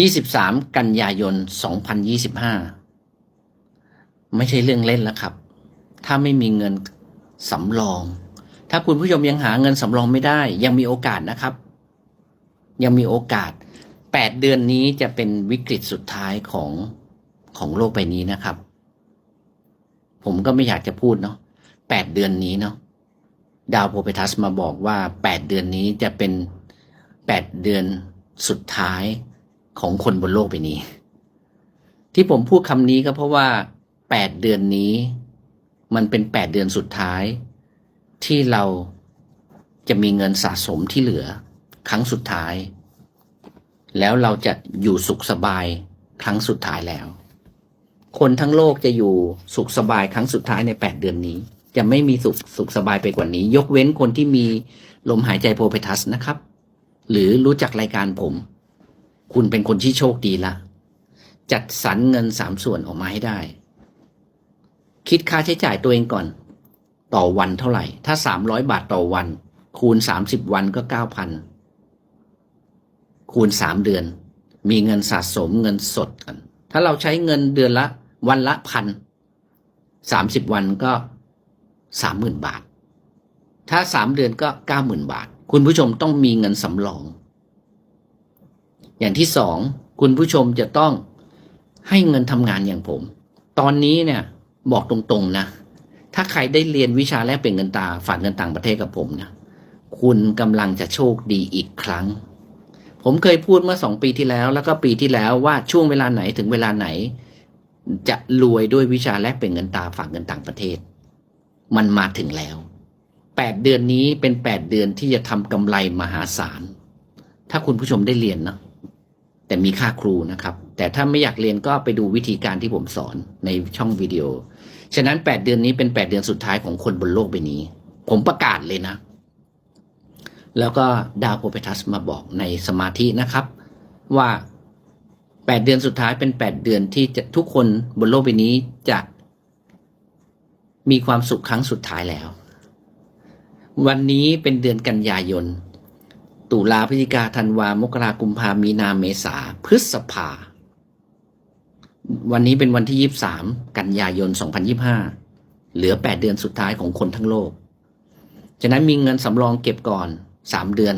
23 กันยายน 2025 ไม่ใช่เรื่องเล่นแล้วครับ ถ้าไม่มีเงินสำรอง ถ้าคุณผู้ชมยังหาเงินสำรองไม่ได้ ยังมีโอกาสนะครับ ยังมีโอกาส 8 เดือนนี้จะเป็นวิกฤตสุดท้ายของของโลกใบนี้นะครับ ผมก็ไม่อยากจะพูดเนาะ8เดือนนี้เนาะดาวโพเปทัสมาบอกว่า 8 เดือนนี้จะเป็น 8 เดือนสุดท้าย ของคนบนโลกใบนี้ ที่ผมพูดคำนี้ก็เพราะว่า8เดือนนี้ มันเป็น8เดือนสุดท้าย ที่เราจะมีเงินสะสมที่เหลือ ครั้งสุดท้าย แล้วเราจะอยู่สุขสบายครั้งสุดท้ายแล้ว คนทั้งโลกจะอยู่สุขสบายครั้งสุดท้ายใน8เดือนนี้ จะไม่มีสุขสุขสบายไปกว่านี้ ยกเว้นคนที่มีลมหายใจโพเปทัสนะครับ หรือรู้จักรายการผม คุณเป็นคนที่โชคดีละ จัดสรรเงินสามส่วนออกมาให้ได้ คิดค่าใช้จ่ายตัวเองก่อน ต่อวันเท่าไหร่ ถ้าสามร้อยบาทต่อวัน คูณสามสิบวันก็เก้าพันคูณสามเดือน มีเงินสะสมเงินสดกัน ถ้าเราใช้เงินเดือนละวันละพันสามสิบวันก็สามหมื่นบาท ถ้าสามเดือนก็เก้าหมื่นบาท คุณผู้ชมต้องมีเงินสำรอง อย่างที่สองคุณผู้ชมจะต้องให้เงินทำงานอย่างผม ตอนนี้เนี่ยบอกตรงๆนะ ถ้าใครได้เรียนวิชาแลกเปลี่ยนเงินตาฝากเงินต่างประเทศกับผมนะ คุณกำลังจะโชคดีอีกครั้ง ผมเคยพูดเมื่อสองปีที่แล้ว แล้วก็ปีที่แล้วว่าช่วงเวลาไหนถึงเวลาไหน จะรวยด้วยวิชาแลกเปลี่ยนเงินตาฝากเงินต่างประเทศ มันมาถึงแล้วแปดเดือนนี้เป็นแปดเดือนที่จะทำกำไรมหาศาล ถ้าคุณผู้ชมได้เรียนเนาะ แต่มีค่าครูนะครับ แต่ถ้าไม่อยากเรียนก็ไปดูวิธีการที่ผมสอนในช่องวิดีโอ ฉะนั้น 8 เดือนนี้เป็น 8 เดือนสุดท้ายของคนบนโลกใบนี้ ผมประกาศเลยนะ แล้วก็ดาวโพเปทัสมาบอกในสมาธินะครับ ว่า 8 เดือนสุดท้ายเป็น 8 เดือนที่จะทุกคนบนโลกใบนี้จะมีความสุขครั้งสุดท้ายแล้ว วันนี้เป็นเดือนกันยายน ตุลาพฤศจิกาธันวามกรากุมภามีนาเมษาพฤษภา วันนี้เป็นวันที่ 23 กันยายน 2025 เหลือ 8 เดือนสุดท้ายของคนทั้งโลก ฉะนั้นมีเงินสำรองเก็บก่อน 3 เดือน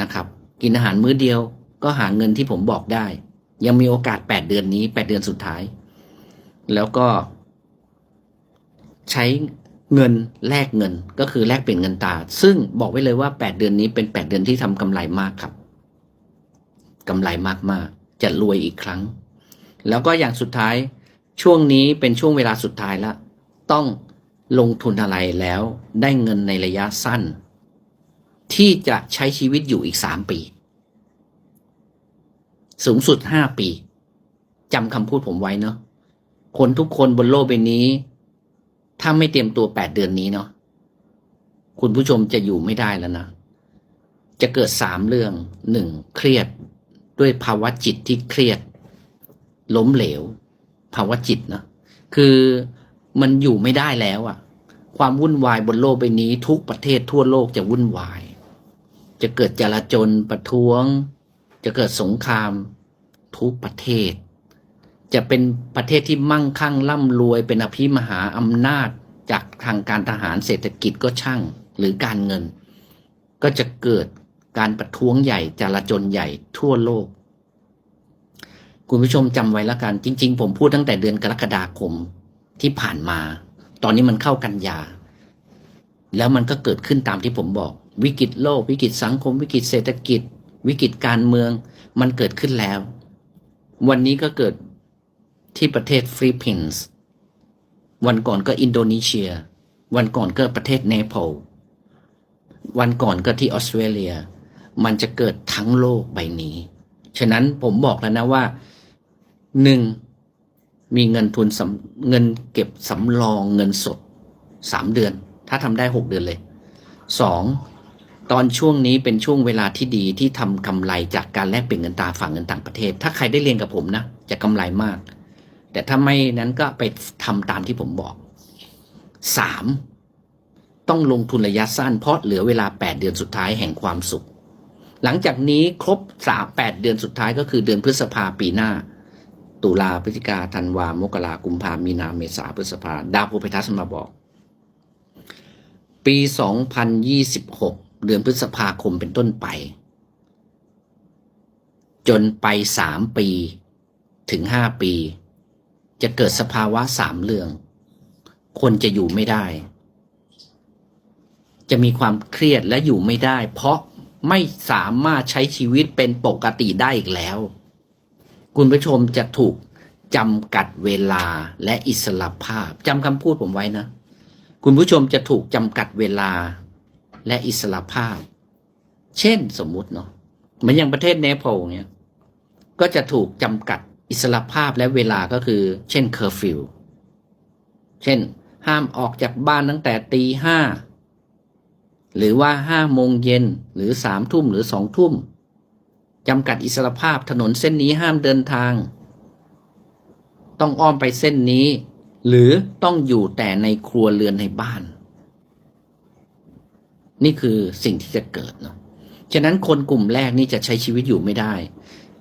นะครับ กินอาหารมื้อเดียวก็หาเงินที่ผมบอกได้ ยังมีโอกาส 8 เดือนนี้ 8 เดือนสุดท้าย แล้วก็ใช้ เงินแลกเงินก็คือแลกเปลี่ยนเงินตา ซึ่งบอกไว้เลยว่า 8 เดือนนี้เป็น 8 เดือนที่ทำกำไรมากครับกำไรมากๆ จะรวยอีกครั้ง แล้วก็อย่างสุดท้ายช่วงนี้เป็นช่วงเวลาสุดท้ายแล้วต้องลงทุนอะไรแล้วได้เงินในระยะสั้น ที่จะใช้ชีวิตอยู่อีกสามปี สูงสุดห้าปีจำคำพูดผมไว้เนาะคนทุกคนบนโลกใบนี้ ถ้าไม่เตรียมตัวแปดเดือนนี้เนาะคุณผู้ชมจะอยู่ไม่ได้แล้วนะ จะเกิดสามเรื่องหนึ่งเครียดด้วยภาวะจิตที่เครียด ล้มเหลว ภาวะจิตนะคือมันอยู่ไม่ได้แล้วอะความวุ่นวายบนโลกใบนี้ ทุกประเทศทั่วโลกจะวุ่นวาย จะเกิดจลาจลประท้วง จะเกิดสงคราม ทุกประเทศ จะเป็นประเทศที่มั่งคั่งร่ำรวย เป็นอภิมหาอำนาจจากทางการทหารเศรษฐกิจก็ช่างหรือการเงิน ก็จะเกิดการประท้วงใหญ่จลาจลใหญ่ทั่วโลก คุณผู้ชมจำไว้แล้วกัน จริง ๆ ผมพูดตั้งแต่เดือนกรกฎาคมที่ผ่านมา ตอนนี้มันเข้ากันยา แล้วมันก็เกิดขึ้นตามที่ผมบอก วิกฤตโลก วิกฤตสังคม วิกฤตเศรษฐกิจ วิกฤตการเมือง มันเกิดขึ้นแล้ว วันนี้ก็เกิด ที่ประเทศฟิลิปปินส์วันก่อนก็อินโดนีเซีย วันก่อนก็ประเทศเนปาลวันก่อนก็ที่ออสเตรเลีย มันจะเกิดทั้งโลกใบนี้ ฉะนั้นผมบอกแล้วนะว่าหนึ่งมีเงินทุนสำเงินเก็บสำรองเงินสดสามเดือน ถ้าทำได้หกเดือนเลยสองตอนช่วงนี้เป็นช่วงเวลาที่ดีที่ทำกำไรจากการแลกเปลี่ยนเงินตราฝั่งเงินต่างประเทศ ถ้าใครได้เรียนกับผมนะ จะกำไรมาก แต่ถ้าไม่นั้นก็ไปทำตามที่ผมบอกสามต้องลงทุนระยะสั้นเพราะเหลือเวลาแปดเดือนสุดท้ายแห่งความสุข หลังจากนี้ครบสามแปดเดือนสุดท้ายก็คือเดือนพฤษภาปีหน้า ตุลาพฤศจิกาธันวามกรากุมภามีนาเมษาพฤษภาดาวพเพทัสมาบอก ปี 2026 เดือนพฤษภาคมเป็นต้นไป จนไปสามปีถึงห้าปี จะเกิดสภาวะสามเรื่อง คนจะอยู่ไม่ได้ จะมีความเครียดและอยู่ไม่ได้ เพราะไม่สามารถใช้ชีวิตเป็นปกติได้อีกแล้ว คุณผู้ชมจะถูกจำกัดเวลาและอิสระภาพจำคำพูดผมไว้นะ คุณผู้ชมจะถูกจำกัดเวลาและอิสระภาพ เช่นสมมุติเนาะเหมือนอย่างประเทศเนปาลเนี่ยก็จะถูกจำกัด อิสระภาพและเวลาก็คือ เช่นเคอร์ฟิวเช่น ห้ามออกจากบ้านตั้งแต่ตีห้าหรือว่าห้าโมงเย็นหรือสามทุ่มหรือสองทุ่มจำกัดอิสระภาพถนนเส้นนี้ห้ามเดินทาง ต้องอ้อมไปเส้นนี้ หรือต้องอยู่แต่ในครัวเรือนในบ้าน นี่คือสิ่งที่จะเกิดเนาะฉะนั้นคนกลุ่มแรกนี่จะใช้ชีวิตอยู่ไม่ได้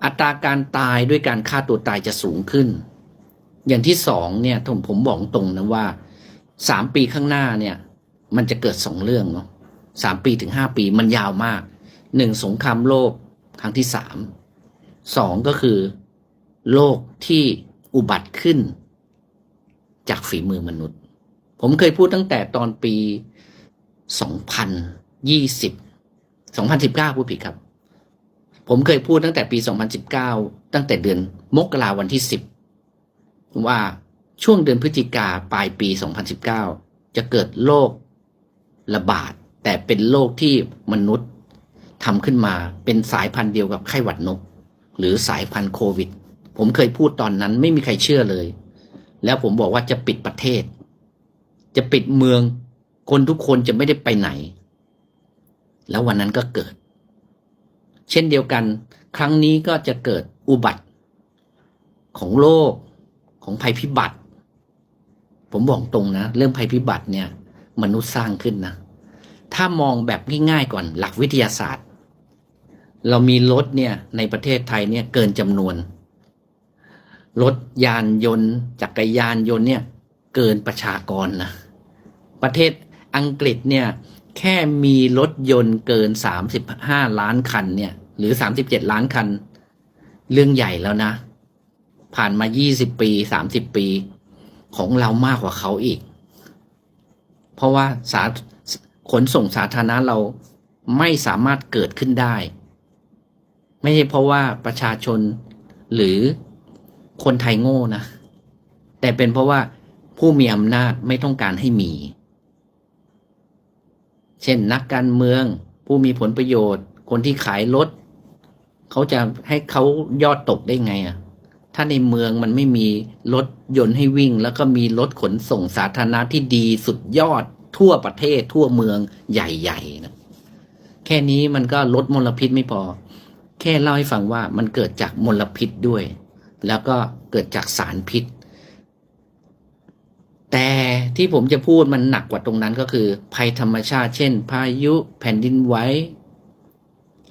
อัตราการตายด้วยการฆ่าตัวตายจะสูงขึ้น อย่างที่สองเนี่ยผมผมบอกตรงนะว่าสามปีข้างหน้าเนี่ย มันจะเกิดสองเรื่องเนาะสามปีถึงห้าปีมันยาวมากหนึ่งสงครามโลกครั้งที่สามสองก็คือ โลกที่อุบัติขึ้น จากฝีมือมนุษย์ ผมเคยพูดตั้งแต่ตอนปีสองพันยี่สิบสองพันสิบเก้าพูดผิดครับ ผมเคยพูดตั้งแต่ปี 2019 ตั้งแต่เดือนมกราวันที่ 10 ว่าช่วงเดือนพฤศจิกาปลายปี 2019 จะเกิดโรคระบาด แต่เป็นโรคที่มนุษย์ทำขึ้นมาเป็นสายพันธุ์เดียวกับไข้หวัดนก หรือสายพันธุ์โควิด ผมเคยพูดตอนนั้นไม่มีใครเชื่อเลย แล้วผมบอกว่าจะปิดประเทศ จะปิดเมือง คนทุกคนจะไม่ได้ไปไหน แล้ววันนั้นก็เกิด เช่นเดียวกัน ครั้งนี้ก็จะเกิดอุบัติของโลกของภัยพิบัติ ผมบอกตรงนะ เรื่องภัยพิบัติเนี่ย มนุษย์สร้างขึ้นนะ ถ้ามองแบบง่ายๆก่อนหลักวิทยาศาสตร์ เรามีรถเนี่ยในประเทศไทยเนี่ยเกินจำนวน รถยานยนต์จักรยานยนต์เนี่ยเกินประชากรนะ ประเทศอังกฤษเนี่ยแค่มีรถยนต์เกิน 35 ล้านคันเนี่ย หรือ 37 ล้านคัน เรื่องใหญ่แล้วนะ ผ่านมา 20 ปี 30 ปี ของเรามากกว่าเขาอีก เพราะว่าสาขนส่งสาธารณะเราไม่สามารถเกิดขึ้นได้ ไม่ใช่เพราะว่าประชาชนหรือคนไทยโง่นะ แต่เป็นเพราะว่าผู้มีอำนาจไม่ต้องการให้มี เช่นนักการเมือง ผู้มีผลประโยชน์ คนที่ขายรถ เขาจะให้เขายอดตกได้ไงอะ่ะ ถ้าในเมืองมันไม่มีรถยนต์ให้วิ่ง แล้วก็มีรถขนส่งสาธารณะที่ดีสุดยอดทั่วประเทศทั่วเมืองใหญ่ๆนะแค่นี้มันก็ลดมลพิษไม่พอ แค่เล่าให้ฟังว่ามันเกิดจากมลพิษด้วย แล้วก็เกิดจากสารพิษ แต่ที่ผมจะพูดมันหนักกว่าตรงนั้นก็คือ ภัยธรรมชาติ เช่น พายุแผ่นดินไหว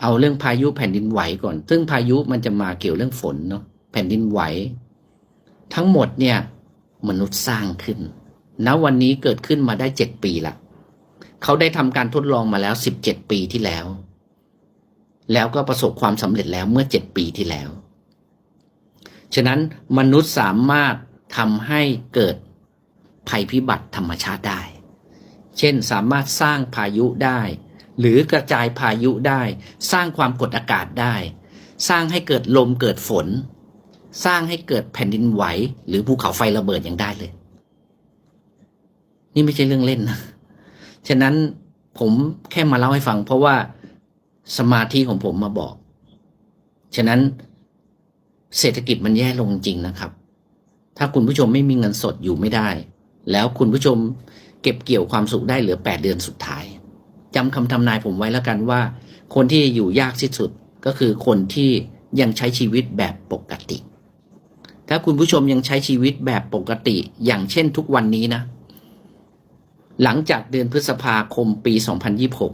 เอาเรื่องพายุแผ่นดินไหวก่อน ซึ่งพายุมันจะมาเกี่ยวเรื่องฝนเนาะแผ่นดินไหว ทั้งหมดเนี่ยมนุษย์สร้างขึ้นณวันนี้เกิดขึ้นมาได้เจ็ดปีละเขาได้ทำการทดลองมาแล้วสิบเจ็ดปีที่แล้ว แล้วก็ประสบความสำเร็จแล้วเมื่อเจ็ดปีที่แล้ว ฉะนั้นมนุษย์สามารถทำให้เกิดภัยพิบัติธรรมชาติได้ เช่นสามารถสร้างพายุได้ หรือกระจายพายุได้ สร้างความกดอากาศได้ สร้างให้เกิดลมเกิดฝน สร้างให้เกิดแผ่นดินไหว หรือภูเขาไฟระเบิดอย่างได้เลย นี่ไม่ใช่เรื่องเล่นนะฉะนั้นผมแค่มาเล่าให้ฟัง เพราะว่าสมาธิของผมมาบอก ฉะนั้นเศรษฐกิจมันแย่ลงจริงนะครับ ถ้าคุณผู้ชมไม่มีเงินสดอยู่ไม่ได้ แล้วคุณผู้ชมเก็บเกี่ยวความสุขได้เหลือ 8 เดือนสุดท้าย จำคำทำนายผมไว้แล้วกันว่า คนที่อยู่ยากที่สุดก็คือคนที่ยังใช้ชีวิตแบบปกติ ถ้าคุณผู้ชมยังใช้ชีวิตแบบปกติ อย่างเช่นทุกวันนี้นะ หลังจากเดือนพฤษภาคมปี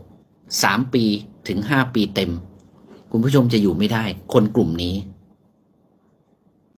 2026 3 ปีถึง 5 ปีเต็ม คุณผู้ชมจะอยู่ไม่ได้ คนกลุ่มนี้